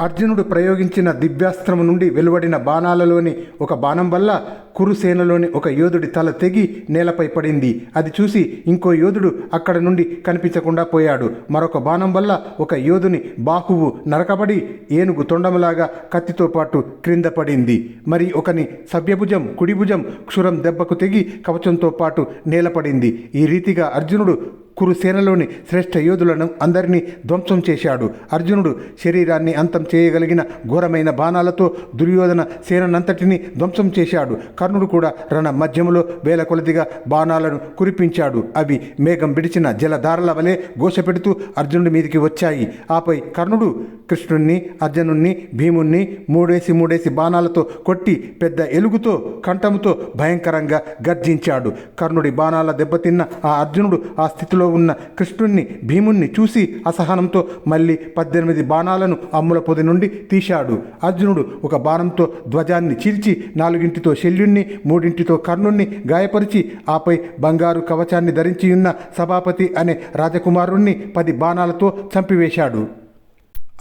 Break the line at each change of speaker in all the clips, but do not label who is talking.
అర్జునుడు ప్రయోగించిన దివ్యాస్త్రము నుండి వెలువడిన బాణాలలోని ఒక బాణం వల్ల కురుసేనలోని ఒక యోధుడి తల తెగి నేలపై పడింది. అది చూసి ఇంకో యోధుడు అక్కడ నుండి కనిపించకుండా పోయాడు. మరొక బాణం వల్ల ఒక యోధుని బాహువు నరకబడి ఏనుగు తొండములాగా కత్తితో పాటు క్రింద పడింది. మరి ఒకని సభ్యభుజం కుడిభుజం క్షురం దెబ్బకు తెగి కవచంతో పాటు నేలపడింది. ఈ రీతిగా అర్జునుడు కురుసేనలోని శ్రేష్ఠ యోధులను అందరినీ ధ్వంసం చేశాడు. అర్జునుడు శరీరాన్ని అంతం చేయగలిగిన ఘోరమైన బాణాలతో దుర్యోధన సేనంతటిని ధ్వంసం చేశాడు. కర్ణుడు కూడా రణ మధ్యములో వేల కొలదిగా బాణాలను కురిపించాడు. అవి మేఘం విడిచిన జలధారల వలె ఘోషపెడుతూ అర్జునుడి మీదికి వచ్చాయి. ఆపై కర్ణుడు కృష్ణుణ్ణి అర్జునుణ్ణి భీముణ్ణి మూడేసి మూడేసి బాణాలతో కొట్టి పెద్ద ఎలుగుతో కంఠముతో భయంకరంగా గర్జించాడు. కర్ణుడి బాణాల దెబ్బతిన్న ఆ అర్జునుడు ఆ స్థితిలో ఉన్న కృష్ణుణ్ణి భీముణ్ణి చూసి అసహనంతో మళ్ళీ పద్దెనిమిది బాణాలను అమ్ముల పొది నుండి తీశాడు. అర్జునుడు ఒక బాణంతో ధ్వజాన్ని చీల్చి నాలుగింటితో శల్యుణ్ణి మూడింటితో కర్ణుణ్ణి గాయపరిచి ఆపై బంగారు కవచాన్ని ధరించి ఉన్న సభాపతి అనే రాజకుమారుణ్ణి పది బాణాలతో చంపివేశాడు.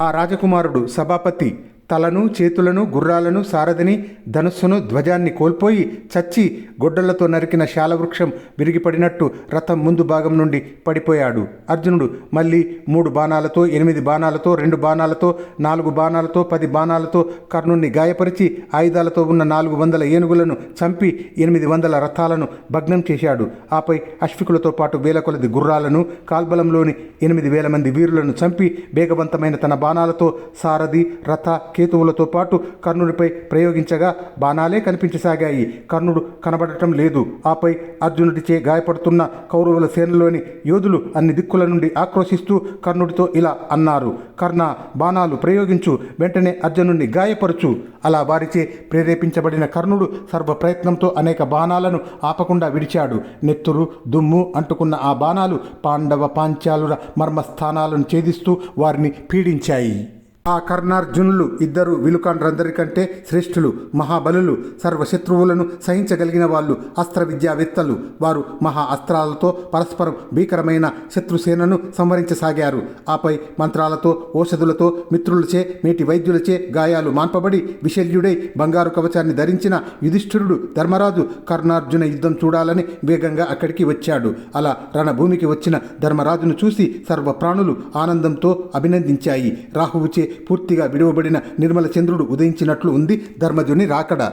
ఆ రాజకుమారుడు సభాపతి తలను చేతులను గుర్రాలను సారథిని ధనుస్సును ధ్వజాన్ని కోల్పోయి చచ్చి గొడ్డళ్ళతో నరికిన శాలవృక్షం విరిగిపడినట్టు రథం ముందు భాగం నుండి పడిపోయాడు. అర్జునుడు మళ్ళీ మూడు బాణాలతో ఎనిమిది బాణాలతో రెండు బాణాలతో నాలుగు బాణాలతో పది బాణాలతో కర్ణుణ్ణి గాయపరిచి ఆయుధాలతో ఉన్న నాలుగు వందల ఏనుగులను చంపి ఎనిమిది వందల రథాలను భగ్నం చేశాడు. ఆపై అశ్వికులతో పాటు వేల కొలది గుర్రాలను కాల్బలంలోని ఎనిమిది వేల మంది వీరులను చంపి వేగవంతమైన తన బాణాలతో సారథి రథ కేతువులతో పాటు కర్ణుడిపై ప్రయోగించగా బాణాలే కనిపించసాగాయి. కర్ణుడు కనబడటం లేదు. ఆపై అర్జునుడిచే గాయపడుతున్న కౌరవుల సేనలోని యోధులు అన్ని దిక్కుల నుండి ఆక్రోశిస్తూ కర్ణుడితో ఇలా అన్నారు కర్ణ బాణాలు ప్రయోగించు. వెంటనే అర్జునుడిని గాయపరచు. అలా వారిచే ప్రేరేపించబడిన కర్ణుడు సర్వ ప్రయత్నంతో అనేక బాణాలను ఆపకుండా విడిచాడు. నెత్తురు దుమ్ము అంటుకున్న ఆ బాణాలు పాండవ పాంచాలుల మర్మస్థానాలను ఛేదిస్తూ వారిని పీడించాయి. ఆ కర్ణార్జునులు ఇద్దరు విలుకాండ్రందరికంటే శ్రేష్ఠులు మహాబలులు సర్వశత్రువులను సహించగలిగిన వాళ్ళు అస్త్ర విద్యావేత్తలు వారు మహా అస్త్రాలతో పరస్పరం భీకరమైన శత్రుసేనను సంవరించసాగారు ఆపై మంత్రాలతో ఓషధులతో మిత్రులచే మేటి వైద్యులచే గాయాలు మాన్పబడి విశల్యుడై బంగారు కవచాన్ని ధరించిన యుధిష్ఠిరుడు ధర్మరాజు కర్ణార్జున యుద్ధం చూడాలని వేగంగా అక్కడికి వచ్చాడు. అలా రణభూమికి వచ్చిన ధర్మరాజును చూసి సర్వ ప్రాణులు ఆనందంతో అభినందించాయి. రాహువుచే పూర్తిగా విడువబడిన నిర్మల చంద్రుడు ఉదయించినట్లు ఉంది ధర్మజుని రాకడ.